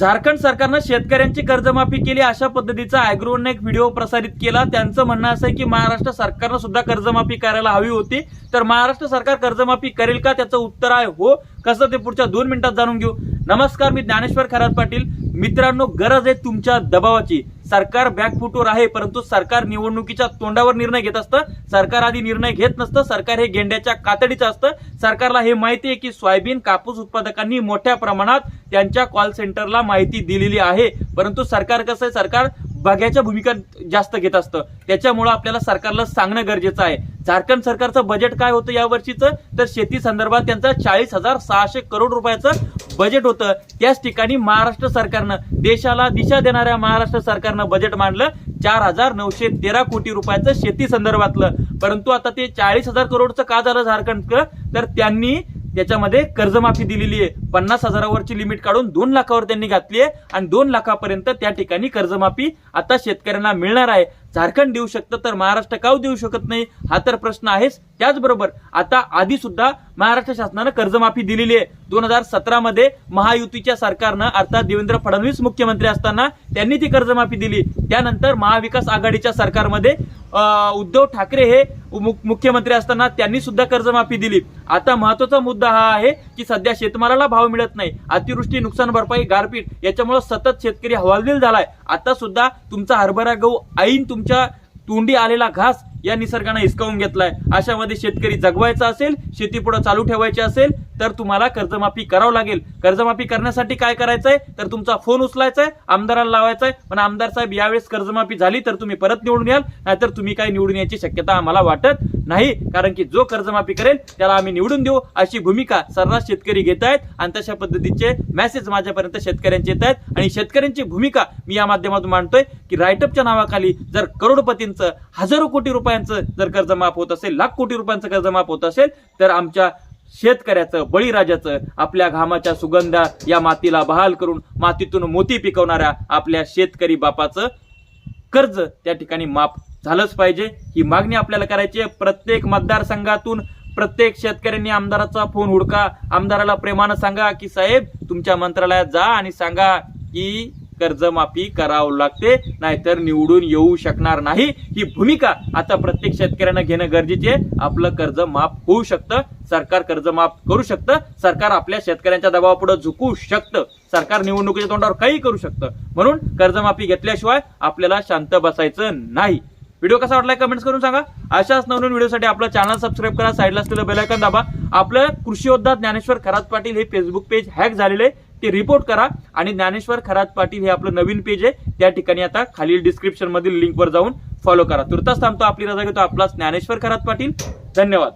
झारखंड सरकारनं शेतकऱ्यांची कर्जमाफी केली अशा पद्धतीचा अॅग्रोनं एक व्हिडिओ प्रसारित केला. त्यांचं म्हणणं असं आहे की महाराष्ट्र सरकारनं सुद्धा कर्जमाफी करायला हवी होती. तर महाराष्ट्र सरकार कर्जमाफी करेल का? त्याचं उत्तर आहे हो. कसं ते पुढच्या दोन मिनिटात जाणून घेऊ. नमस्कार मी ज्ञानेश्वर खरात पाटील. मित्रांनो गरज आहे तुमच्या दबावाची. सरकार बॅकफुटवर आहे परंतु सरकार निवडणुकीच्या तोंडावर निर्णय घेत असतं. सरकार आधी निर्णय घेत नसतं सरकार हे गेंड्याच्या कातडीचं असतं. सरकारला हे माहिती आहे की सोयाबीन कापूस उत्पादकांनी मोठ्या प्रमाणात त्यांच्या कॉल सेंटरला माहिती दिलेली आहे. परंतु सरकार कसं आहे? सरकार बघ्याच्या भूमिका जास्त घेत असतं. त्याच्यामुळं आपल्याला सरकारला सांगणं गरजेचं आहे. झारखंड सरकारचं बजेट काय होतं या वर्षीचं तर शेती संदर्भात त्यांचं चाळीस हजार सहाशे करोड रुपयाचं बजेट होतं. त्याच ठिकाणी महाराष्ट्र सरकारनं देशाला दिशा देणाऱ्या महाराष्ट्र सरकारनं बजेट मांडलं. चार हजार नऊशे तेरा कोटी रुपयाचं शेती संदर्भातलं. परंतु आता ते चाळीस हजार करोडचं का झालं झारखंडचं? तर त्यांनी त्याच्यामध्ये कर्जमाफी दिलेली आहे. पन्नास हजारावरची लिमिट काढून दोन लाखावर त्यांनी घातली आहे आणि दोन लाखापर्यंत त्या ठिकाणी कर्जमाफी आता शेतकऱ्यांना मिळणार आहे. झारखंड देऊ शकतं तर महाराष्ट्र काव देऊ शकत नाही? हा तर प्रश्न आहेच. त्याचबरोबर आता आधी सुद्धा महाराष्ट्र शासनानं कर्जमाफी दिलेली आहे. दोन हजार सतरामध्ये महायुतीच्या सरकारनं अर्थात देवेंद्र फडणवीस मुख्यमंत्री असताना त्यांनी ती कर्जमाफी दिली. त्यानंतर महाविकास आघाडीच्या सरकारमध्ये उद्धव ठाकरे हे मुख्यमंत्री असताना त्यांनी सुद्धा कर्जमाफी दिली. आता महत्त्वाचा मुद्दा हा आहे की सध्या शेतमालाला भाव मिळत नाही. अतिवृष्टी नुकसान भरपाई गारपीट याच्यामुळे सतत शेतकरी हवालदिल झालाय. आता सुद्धा तुमचा हरभरा गहू ऐन तुमच्या तोंडी आलेला घास या निसर्गाने हिसकावून घेतलाय. अशामध्ये शेतकरी जगवायचा असेल शेती पुढे चालू ठेवायची असेल तर तुम्हाला कर्जमाफी करावं लागेल. कर्जमाफी करण्यासाठी काय करायचंय? तर तुमचा फोन उचलायचा आहे आमदाराला लावायचा आहे पण आमदार साहेब यावेळेस कर्जमाफी झाली तर तुम्ही परत निवडून याल नाहीतर तुम्ही काही निवडून याची शक्यता आम्हाला वाटत नाही. कारण की जो कर्जमाफी करेल त्याला आम्ही निवडून देऊ. अशी भूमिका सर्रास शेतकरी घेत आहेत आणि तशा पद्धतीचे मेसेज माझ्यापर्यंत शेतकऱ्यांचे येत आहेत. आणि शेतकऱ्यांची भूमिका मी या माध्यमातून मांडतोय की रायटअपच्या नावाखाली जर करोडपतींचं हजारो कोटी रुपयांचं जर कर्ज माफ होत असेल लाख कोटी रुपयांचं कर्ज माफ होत असेल तर आमच्या शेतकऱ्याचं बळीराजाचं आपल्या घामाच्या सुगंधा या मातीला बहाल करून मातीतून मोती पिकवणाऱ्या आपल्या शेतकरी बापाचं कर्ज त्या ठिकाणी माफ झालंच पाहिजे. ही मागणी आपल्याला करायची आहे. प्रत्येक मतदारसंघातून प्रत्येक शेतकऱ्यांनी आमदाराचा फोन हुडका. आमदाराला प्रेमानं सांगा की साहेब तुमच्या मंत्रालयात जा आणि सांगा की कर्जमाफी करावं लागते नाहीतर निवडून येऊ शकणार नाही. ही भूमिका आता प्रत्येक शेतकऱ्यानं घेणं गरजेचे आहे. आपलं कर्ज माफ होऊ शकतं सरकार कर्ज माफ करू शकतं सरकार आपल्या शेतकऱ्यांच्या दबावापुढे झुकू शकतं. सरकार निवडणुकीच्या तोंडावर काही करू शकतं. म्हणून कर्जमाफी घेतल्याशिवाय आपल्याला शांत बसायचं नाही. व्हिडिओ कसा वाटलाय कमेंट्स करून सांगा. अशाच नवनवीन व्हिडिओसाठी आपलं चॅनल सबस्क्राईब करा साईडला असलेलं बेलायकन दाबा. आपलं कृषी योद्धा ज्ञानेश्वर खरात पाटील हे फेसबुक पेज हॅक झालेलं आहे. ते रिपोर्ट करा. आणि ज्ञानेश्वर खरात पाटील हे आपलं नवीन पेज आहे. त्या ठिकाणी आता खालील डिस्क्रिप्शन मधील लिंकवर जाऊन फॉलो करा. तुर्तास थांबतो. आपली रजा घेतो आपला ज्ञानेश्वर खरात पाटील. धन्यवाद.